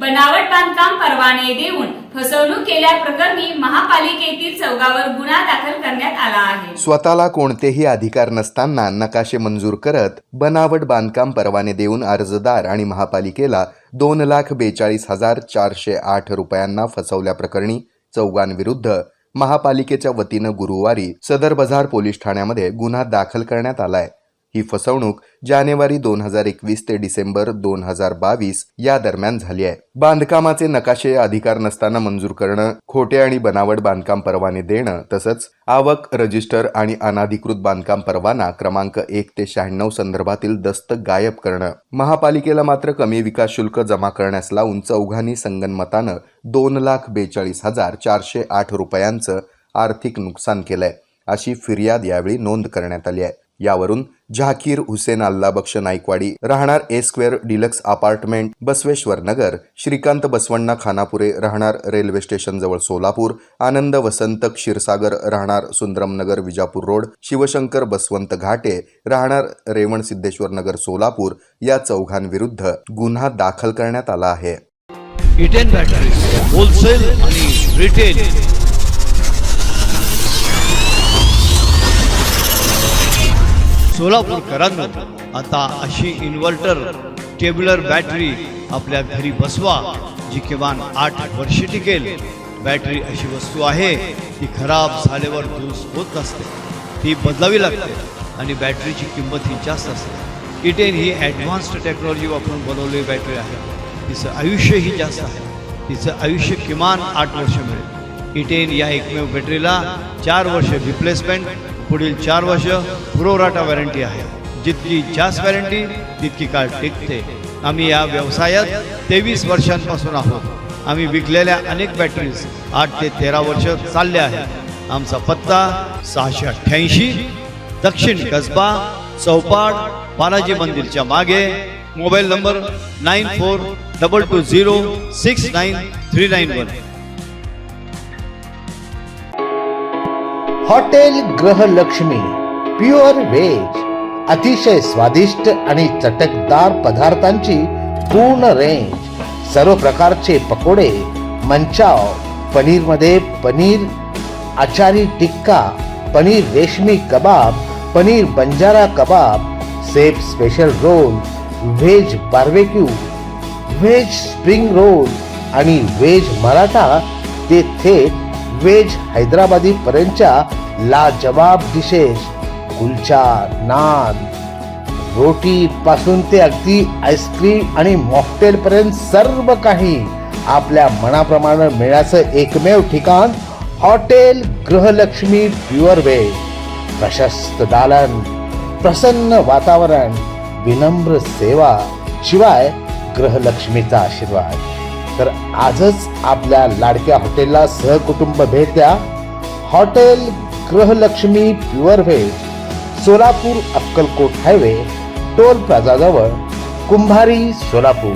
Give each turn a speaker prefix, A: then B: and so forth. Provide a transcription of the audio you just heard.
A: बनावट बांधकाम परवाने देऊन फसवणूक केल्याप्रकरणी महापालिकेतील चौगावर गुन्हा दाखल करण्यात आला आहे.
B: स्वतःला कोणतेही अधिकार नसताना नकाशे मंजूर करत बनावट बांधकाम परवाने देऊन अर्जदार आणि महापालिकेला दोन लाख बेचाळीस हजार चारशे आठ रुपयांना फसवल्याप्रकरणी चौघांविरुद्ध महापालिकेच्या वतीनं गुरुवारी सदर बाजार पोलीस ठाण्यामध्ये गुन्हा दाखल करण्यात आलाय. ही फसवणूक जानेवारी दोन हजार एकवीस ते डिसेंबर दोन हजार बावीस या दरम्यान झाली आहे. बांधकामाचे नकाशे अधिकार नसताना मंजूर करणं खोटे आणि बनावट बांधकाम परवाने देणं तसंच आवक रजिस्टर आणि अनाधिकृत बांधकाम परवाना क्रमांक एक ते शहाण्णव संदर्भातील दस्त गायब करणं. महापालिकेला मात्र कमी विकास शुल्क जमा करण्यास लावून चौघांनी संगनमतानं दोन लाख बेचाळीस हजार चारशे आठ रुपयांचं आर्थिक नुकसान केलंय अशी फिर्याद यावेळी नोंद करण्यात आली आहे. यावरून झाकीर हुसेन अल्लाबक्ष नाईकवाडी राहणार A square deluxe apartment Basaveshwar Nagar Shrikant Basavanna Khanapure राहणार रेल्वे स्टेशन जवळ सोलापूर आनंद वसंत क्षीरसागर राहणार सुंदरमनगर विजापूर रोड शिवशंकर बसवंत घाटे राहणार रेवण सिद्धेश्वर नगर सोलापूर या चौघांविरुद्ध गुन्हा दाखल करण्यात आला आहे.
C: इटेन होलसेल आणि रिटेल सोलापूरकरांनो आता अशी इन्व्हर्टर टेब्युलर बॅटरी आपल्या घरी बसवा जी किमान आठ वर्ष टिकेल. बॅटरी अशी वस्तू आहे ती खराब झाल्यावर दुरुस्त होत नसते ती बदलावी लागते आणि बॅटरीची किंमत ही जास्त असते. E इटेन ही ॲडव्हान्स्ड टेक्नॉलॉजी वापरून बनवलेली बॅटरी आहे. तिचं आयुष्यही जास्त आहे. तिचं आयुष्य किमान आठ वर्ष मिळेल. E इटेन या एकमेव बॅटरीला चार वर्ष रिप्लेसमेंट पुढील चार वर्ष पुरवराटा वॉरंटी आहे. जितकी जास्त वॉरंटी तितकी काळ टिकते. आम्ही या व्यवसायात तेवीस वर्षांपासून आहोत. आम्ही विकलेल्या अनेक बॅटरीज आठ ते तेरा वर्ष चालल्या आहेत. आमचा पत्ता सहाशे अठ्ठ्याऐंशी दक्षिण कसबा चौपाड बालाजी मंदिरच्या मागे. Mobile number nine four double two zero six nine three nine one.
D: Hotel Grihalakshmi pure veg अतिशय स्वादिष्ट आणि चटकदार पदार्थांची पूर्ण रेंज सर्व प्रकारचे पकोडे Manchow पनीरमध्ये paneer achari tikka paneer reshmi kebab paneer banjara kebab chef special roll veg barbecue veg spring roll आणि व्हेज मराठा ते थेट वेज हैदराबादी पर्यंतच्या लाजवाब डिशेस कुलचा नान रोटी पासून ते अगदी आईस्क्रीम आणि मॉकटेल पर्यंत सर्व काही आपल्या मनाप्रमाणे मिळण्याचं एकमेव ठिकाण हॉटेल गृहलक्ष्मी प्युअर वेज प्रशस्त दालन प्रसन्न वातावरण विनम्र सेवा शिवाय ग्रहलक्ष्मीचा आशीर्वाद. तर आजच आपल्या लाडक्या हॉटेलला सहकुटुंब भेट द्या. Hotel Grihalakshmi pure veg Solapur Akkalkot highway toll प्लाझाजवळ Kumbhari Solapur.